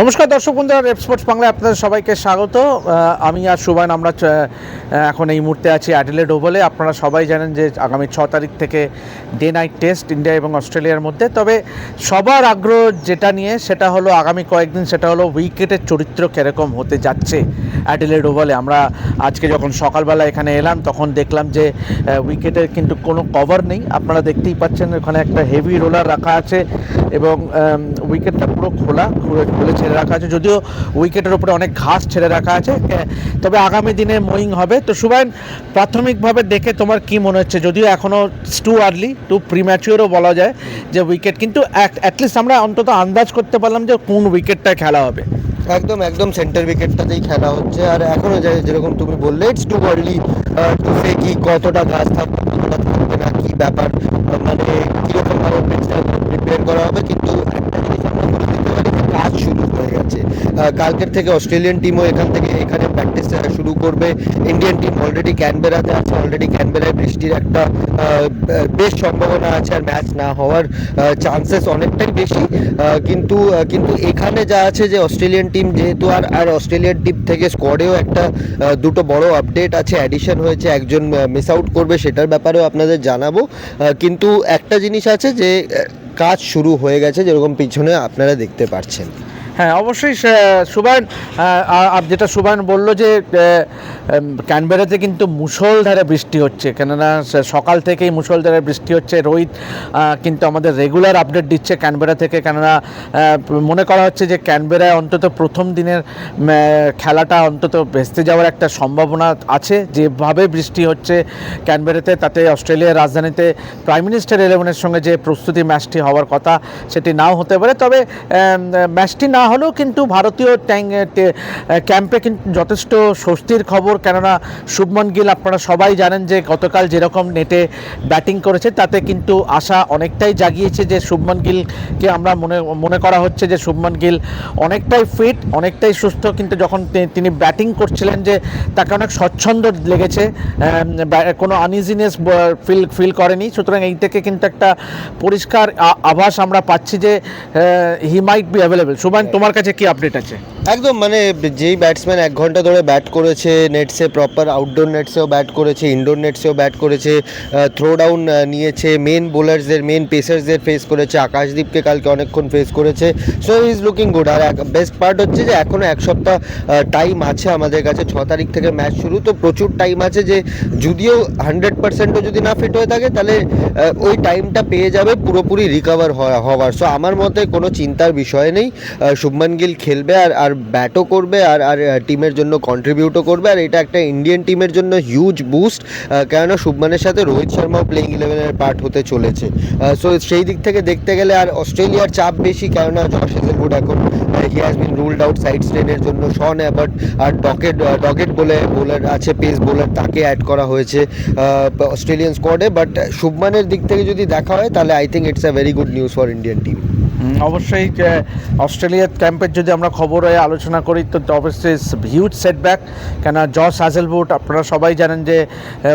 নমস্কার দর্শক বন্ধুরা রেপ স্পোর্টস বাংলায় আপনাদের সবাইকে স্বাগত। আমি আর সুবান আমরা এখন এই মুহূর্তে আছি অ্যাডিলেড ওভালে। আপনারা সবাই জানেন যে আগামী ছ তারিখ থেকে ডে নাইট টেস্ট ইন্ডিয়া এবং অস্ট্রেলিয়ার মধ্যে। তবে সবার আগ্রহ যেটা নিয়ে, সেটা হলো আগামী কয়েকদিন, সেটা হলো উইকেটের চরিত্র কীরকম হতে যাচ্ছে। অ্যাডিলেড ওভালে আমরা আজকে যখন সকালবেলা এখানে এলাম, তখন দেখলাম যে উইকেটের কিন্তু কোনো কভার নেই। আপনারা দেখতেই পাচ্ছেন ওখানে একটা হেভি রোলার রাখা আছে এবং উইকেটটা পুরো খোলা, খুলে ছেড়ে রাখা আছে। যদিও উইকেটের উপরে অনেক ঘাস ছেড়ে রাখা আছে তবে আগামী দিনে মোয়িং হবে। তো সুবাইন, প্রাথমিকভাবে দেখে তোমার কি মনে হচ্ছে? যদিও এখনও টু আর্লি টু প্রিম্যাচিওরও বলা যায় যে উইকেট কিন্তু অ্যাটলিস্ট আমরা অন্তত আন্দাজ করতে পারলাম যে কোন উইকেটটায় খেলা হবে। একদম একদম সেন্টার উইকেটটাতেই খেলা হচ্ছে। আর এখনও যে, যেরকম তুমি বললে it's too early to say কি কতটা গাছ থাকবে, কতটা থাকবে না, কি ব্যাপার মানে কীরকম ভাবে পিচটা প্রিপেয়ার করা হবে, কিন্তু একটা জিনিস আমরা বলে দিতে পারি যে কাজ শুরু হয়ে গেছে। কালকের থেকে অস্ট্রেলিয়ান টিমও এখান থেকে এখানে প্র্যাকটিস শুরু করবে। ইন্ডিয়ান টিম অলরেডি ক্যানবেরাতে আছে অলরেডি ক্যানবেরায় বৃষ্টির একটা বেশ সম্ভাবনা আছে আর ম্যাচ না হওয়ার চান্সেস অনেকটাই বেশি। কিন্তু কিন্তু এখানে যা আছে যে অস্ট্রেলিয়ান টিম যেহেতু আর আর অস্ট্রেলিয়ান টিম থেকে স্কোয়াডেও একটা দুটো বড় আপডেট আছে অ্যাডিশন হয়েছে, একজন মিস আউট করবে, সেটার ব্যাপারেও আপনাদের জানাব। কিন্তু একটা জিনিস আছে যে কাজ শুরু হয়ে গেছে যেরকম পিছনে আপনারা দেখতে পাচ্ছেন হ্যাঁ অবশ্যই সুবান যেটা সুবান বলল যে ক্যানবেরাতে কিন্তু মুষলধারে বৃষ্টি হচ্ছে। কেননা সকাল থেকেই মুষলধারে বৃষ্টি হচ্ছে। রোহিত কিন্তু আমাদের রেগুলার আপডেট দিচ্ছে ক্যানবেরা থেকে। কেননা মনে করা হচ্ছে যে, ক্যানবেরায় অন্তত প্রথম দিনের খেলাটা অন্তত ভেস্তে যাওয়ার একটা সম্ভাবনা আছে। যেভাবে বৃষ্টি হচ্ছে ক্যানবেরাতে, তাতে অস্ট্রেলিয়ার রাজধানীতে প্রাইম মিনিস্টার ইলেভেনের সঙ্গে যে প্রস্তুতি ম্যাচটি হওয়ার কথা, সেটি নাও হতে পারে। তবে ম্যাচটি না হলেও কিন্তু ভারতীয় ক্যাম্পে কিন্তু যথেষ্ট স্বস্তির খবর। কেননা শুভমন গিল, আপনারা সবাই জানেন যে গতকাল যেরকম নেটে ব্যাটিং করেছে, তাতে কিন্তু আশা অনেকটাই জাগিয়েছে যে শুভমন গিলকে আমরা মনে মনে করা হচ্ছে যে শুভমন গিল অনেকটাই ফিট অনেকটাই সুস্থ। কিন্তু যখন তিনি ব্যাটিং করছিলেন যে তাকে অনেক স্বচ্ছন্দ লেগেছে কোনো আনইজিনেস ফিল ফিল করেনি। সুতরাং এই থেকে কিন্তু একটা পরিষ্কার আভাস আমরা পাচ্ছি যে হি মাইট বি অ্যাভেলেবেল সুবান তোমার কাছে কি আপডেট আছে? একদম মানে যেই ব্যাটসম্যান এক ঘণ্টা ধরে ব্যাট করেছে নেটসে প্রপার আউটডোর নেটসেও ব্যাট করেছে ইনডোর নেটসেও ব্যাট করেছে থ্রো ডাউন নিয়েছে মেন বোলার্সদের মেন পেসার্সদের ফেস করেছে, আকাশদীপকে কালকে অনেকক্ষণ ফেস করেছে সো ইজ লুকিং গুড আর বেস্ট পার্ট হচ্ছে যে এখনও এক সপ্তাহ টাইম আছে আমাদের কাছে, ছ তারিখ থেকে ম্যাচ শুরু, তো প্রচুর টাইম আছে যে যদিও হান্ড্রেড পার্সেন্টও যদি না ফিট হয়ে থাকে, তাহলে ওই টাইমটা পেয়ে যাবে, পুরোপুরি রিকভার হওয়ার। সো আমার মতে কোনো চিন্তার বিষয় নেই শুভমান গিল খেলবে, আর আর ব্যাটও করবে আর আর টিমের জন্য কন্ট্রিবিউটও করবে। আর এটা একটা ইন্ডিয়ান টিমের জন্য হিউজ বুস্ট কেননা শুভমানের সাথে রোহিত শর্মাও প্লেইং ইলেভেনের পার্ট হতে চলেছে। সো সেই দিক থেকে দেখতে গেলে আর অস্ট্রেলিয়ার চাপ বেশি, কেননা জশ এখন he has been ruled out side স্টেনের জন্য। শন অ্যাবার্ট আর ডকেট ডকেট বলে বোলার আছে পেস বোলার তাকে অ্যাড করা হয়েছে অস্ট্রেলিয়ান স্কোয়াডে বাট শুভমানের দিক থেকে যদি দেখা হয়, তাহলে I think it's a very good news for Indian team অবশ্যই অস্ট্রেলিয়ার ক্যাম্পের যদি আমরা খবরে আলোচনা করি, তো অবশ্যই হিউজ সেটব্যাক কেন জস হ্যাজেলউড আপনারা সবাই জানেন যে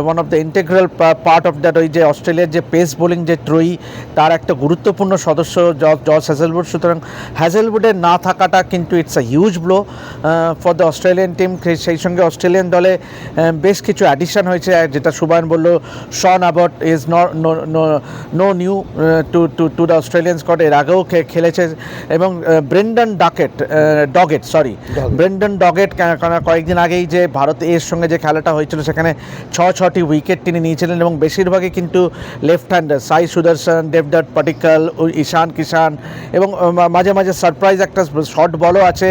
one of the integral part of that ওই যে অস্ট্রেলিয়ার যে পেস বোলিং যে ত্রয়ী, তার একটা গুরুত্বপূর্ণ সদস্য জস হ্যাজেলউড সুতরাং হ্যাজেলউডের না থাকাটা কিন্তু it's a huge blow for the Australian team সেই সঙ্গে অস্ট্রেলিয়ান দলে বেশ কিছু অ্যাডিশন হয়েছে, যেটা সুবান বলল Sean Abbott is no new to to to the Australian Scott এর আগেও খে- খেলেছে এবং Brendan Duckett Doggett sorry. Brendan Doggett কয়েকদিন আগেই যে ভারত এর সঙ্গে যে খেলাটা হয়েছিল সেখানে ছ ছটি উইকেট তিনি নিয়েছিলেন এবং বেশিরভাগই কিন্তু লেফট হ্যান্ডার সাই সুদর্শন দেবদত্ত পাটিকাল ঈশান কিষান এবং মাঝে মাঝে সারপ্রাইজ একটা শর্ট বলও আছে।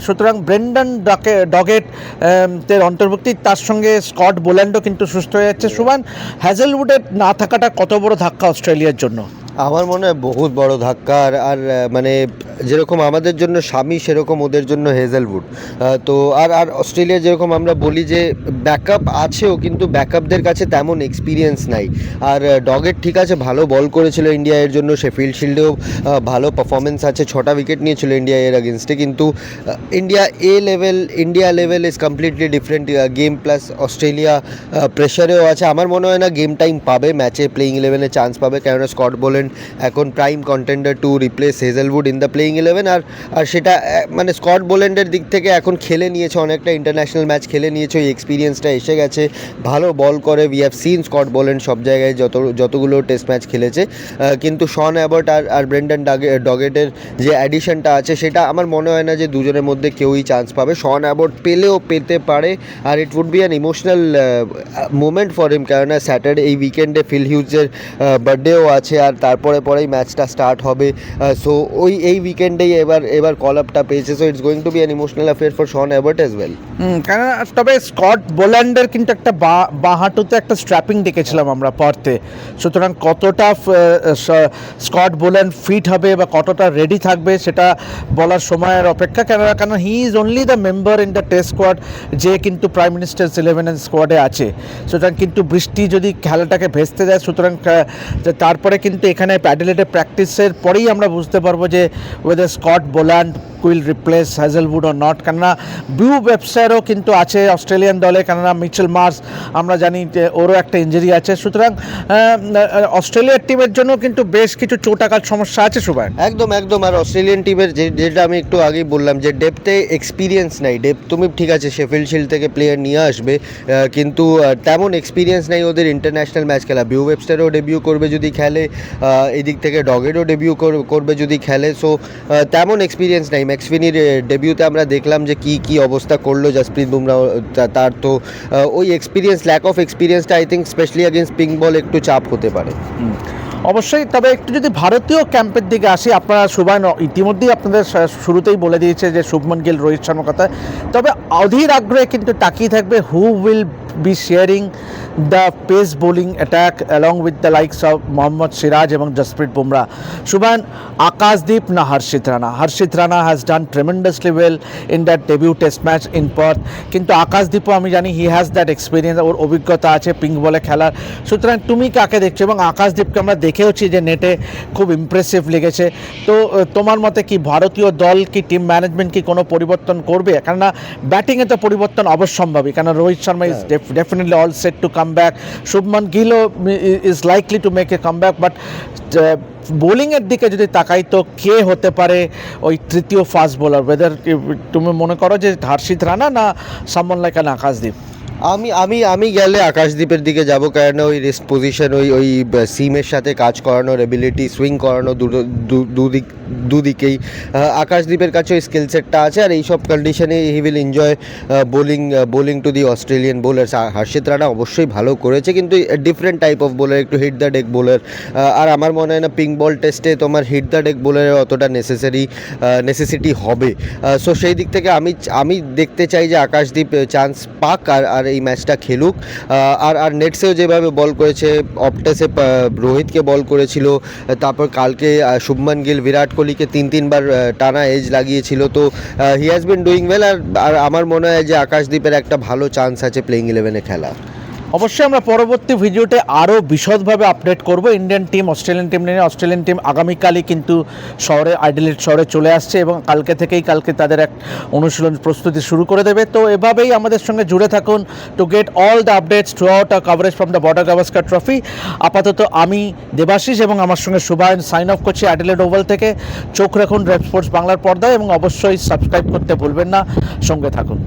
সুতরাং ব্রেন্ডন ডকে ডগেট তের অন্তর্ভুক্তি তার সঙ্গে স্কট বোল্যান্ডও কিন্তু সুস্থ হয়ে যাচ্ছে। সুবান হ্যাজেলউডের না থাকাটা কত বড় ধাক্কা অস্ট্রেলিয়ার জন্য? আমার মনে হয় বহুত বড় ধাক্কা আর মানে যেরকম আমাদের জন্য স্বামী, সেরকম ওদের জন্য হেজেলউড। তো আর আর অস্ট্রেলিয়া যেরকম আমরা বলি যে ব্যাকআপ আছেও, কিন্তু ব্যাকআপদের কাছে তেমন এক্সপিরিয়েন্স নাই। আর ডগের ঠিক আছে, ভালো বল করেছিল ইন্ডিয়া এর জন্য শেফিল্ড শিল্ডেও ভালো পারফরমেন্স আছে, ছটা উইকেট নিয়েছিল ইন্ডিয়া এর আগেনস্টে কিন্তু India A level India level is completely different game plus Australia প্রেশারেও আছে। আমার মনে হয় না গেম টাইম পাবে ম্যাচে প্লেইং ইলেভেনে চান্স পাবে, কেননা স্কট বোল্যান্ড বোল্যান্ড এখন prime contender to replace Hazlewood in the playing eleven আর আর সেটা মানে স্কট বোল্যান্ডের দিক থেকে এখন খেলে নিয়েছে অনেকটা ইন্টারন্যাশনাল ম্যাচ খেলে নিয়েছে, ওই এক্সপিরিয়েন্সটা এসে গেছে, ভালো বল করে we have seen Scott Boland সব জায়গায় যত, যতগুলো টেস্ট ম্যাচ খেলেছে কিন্তু শন অ্যাবট আর আর ব্রেন্ডন ডাগে ডগেটের যে অ্যাডিশনটা আছে, সেটা আমার মনে হয় না যে দুজনের মধ্যে কেউই চান্স পাবে। শন অ্যাবট পেলেও পেতে পারে, আর it would be an emotional moment for him কেননা স্যাটারডে এই উইকেন্ডে ফিল হিউজের বার্থডেও আছে, আর তারপরে পরেই ম্যাচটা স্টার্ট হবে সো ওই, এই উইকেন্ডেই এবার এবার কল আপটা পেয়েছে so it's going to be an emotional affair for Sean Abbott as well কেন তবে স্কট বোল্যান্ডের কিন্তু একটা বা হাঁটুতে একটা স্ট্র্যাপিং দেখেছিলাম আমরা পড়তে সুতরাং কতটা স্কট বোল্যান্ড ফিট হবে বা কতটা রেডি থাকবে সেটা বলার সময়ের অপেক্ষা কেন কারণ he is only the member in the test squad যে কিন্তু প্রাইম মিনিস্টার্স ইলেভেনের স্কোয়াডে আছে। সুতরাং কিন্তু বৃষ্টি যদি খেলাটাকে ভেস্তে যায় সুতরাং তারপরে কিন্তু এখানে প্যাডেলেটে প্র্যাকটিসের পরেই আমরা বুঝতে পারব যে weather Scott Boland will replace Hazlewood or not. কেননা বিউ ব্যবসায়েরও কিন্তু আছে অস্ট্রেলিয়ান দলে। কেননা, মিচেল মার্স, আমরা জানি যে ওরও একটা ইঞ্জুরি আছে। সুতরাং অস্ট্রেলিয়ার টিমের জন্য কিন্তু বেশ কিছু চোটাকার সমস্যা আছে সুবান একদম একদম। আর অস্ট্রেলিয়ান টিমের যেটা আমি একটু আগেই বললাম যে ডেপতে এক্সপিরিয়েন্স নাই। ডেপ তুমি ঠিক আছে শেফিল্ড শিল্ড থেকে প্লেয়ার নিয়ে আসবে কিন্তু তেমন এক্সপিরিয়েন্স নাই ওদের ইন্টারন্যাশনাল ম্যাচ খেলা। বিউ ওয়েবস্টারও ডেবিউ করবে যদি খেলে এদিক থেকে ডগেরও ডেবিউ করবে যদি খেলে। সো তেমন এক্সপিরিয়েন্স নাই। ম্যাক্সফিনির ডেবিউতে আমরা দেখলাম যে কি কি অবস্থা করল জাসপ্রীত বুমরা তার তো ওই এক্সপিরিয়েন্স ল্যাক অফ এক্সপিরিয়েন্সটা I think specially against pink ball একটু চাপ হতে পারে। অবশ্যই, তবে একটু যদি ভারতীয় ক্যাম্পের দিকে আসি, আপনারা সুবান ইতিমধ্যেই আপনাদের শুরুতেই বলে দিয়েছে যে শুভমন গিল, রোহিত শর্মার কথা। তবে অধীর আগ্রহে কিন্তু তাকিয়ে থাকবে who will be sharing the pace bowling attack along with the likes of Mohammed Siraj এবং জসপ্রীত বুমরা সুবান আকাশদীপ না Harshit Rana? Harshit Rana has done tremendously well in that debut test match in Perth কিন্তু আকাশদীপও আমি জানি হি হ্যাজ দ্যাট এক্সপিরিয়েন্স ওর অভিজ্ঞতা আছে pink বলে খেলার। সুতরাং তুমি কাকে দেখছ? এবং আকাশদীপকে আমরা দেখেওছি যে নেটে খুব ইমপ্রেসিভ লেগেছে। তো তোমার মতে কি ভারতীয় দল কি টিম ম্যানেজমেন্ট কি কোনো পরিবর্তন করবে? কেননা ব্যাটিংয়ে তো পরিবর্তন অবশ্যম্ভাবী কেন Rohit Sharma is definitely all set to come back Shubman গিলও is likely to make a come back but বোলিংয়ের দিকে যদি তাকাই তো কে হতে পারে ওই তৃতীয় ফাস্ট বোলার ওয়েদার তুমি মনে করো যে হর্ষিত রানা না সামন লাইক আন আকাশদীপ? আমি আমি আমি গেলে আকাশদ্বীপের দিকে যাব কারণ ওই রেস্ট পজিশন ওই ওই সিমের সাথে কাজ করানোর এবিলিটি সুইং করানো দুদিক দুদিকেই। আকাশদ্বীপের কাছেও স্কিল সেটটা আছে আর এইসব কন্ডিশনে he will enjoy bowling bowling to the Australian bowlers Harshit Rana অবশ্যই ভালো করেছে, কিন্তু ডিফারেন্ট টাইপ অফ বোলার একটু হিট দ্য ডেক বোলার আর আমার মনে হয় না পিঙ্ক বল টেস্টে তোমার হিট দ্য ডেক বোলারের অতটা নেসেসারি নেসেসিটি হবে। সো সেই দিক থেকে আমি আমি দেখতে চাই যে আকাশদ্বীপ চান্স পাক আর আর এই ম্যাচটা খেলুক। আর আর নেটসেও যেভাবে বল করেছে অপটেসে রোহিতকে বল করেছিল, তারপর কালকে শুভমান গিল, বিরাট কোহলিকে তিন তিনবার টানা এজ লাগিয়েছিল। তো he has been doing well আর আমার মনে হয় যে আকাশদ্বীপের একটা ভালো চান্স আছে প্লেইং ইলেভেনে খেলা অবশ্যই আমরা পরবর্তী ভিডিওতে আরও বিশদভাবে আপডেট করব। ইন্ডিয়ান টিম অস্ট্রেলিয়ান টিম নিয়ে। অস্ট্রেলিয়ান টিম আগামীকালই কিন্তু শহরে আইডেলেট শহরে চলে আসছে এবং কালকে থেকেই কালকে তাদের এক অনুশীলন প্রস্তুতি শুরু করে দেবে। তো এভাবেই আমাদের সঙ্গে জুড়ে থাকুন to get all the updates throughout a coverage from the Border Gavaskar trophy আপাতত আমি দেবাশিস এবং আমার সঙ্গে সুবায়ন সাইন অফ করছি অ্যাডিলেড ওভাল থেকে। চোখ রাখুন রেড স্পোর্টস বাংলার পর্দায় এবং অবশ্যই সাবস্ক্রাইব করতে ভুলবেন না। সঙ্গে থাকুন।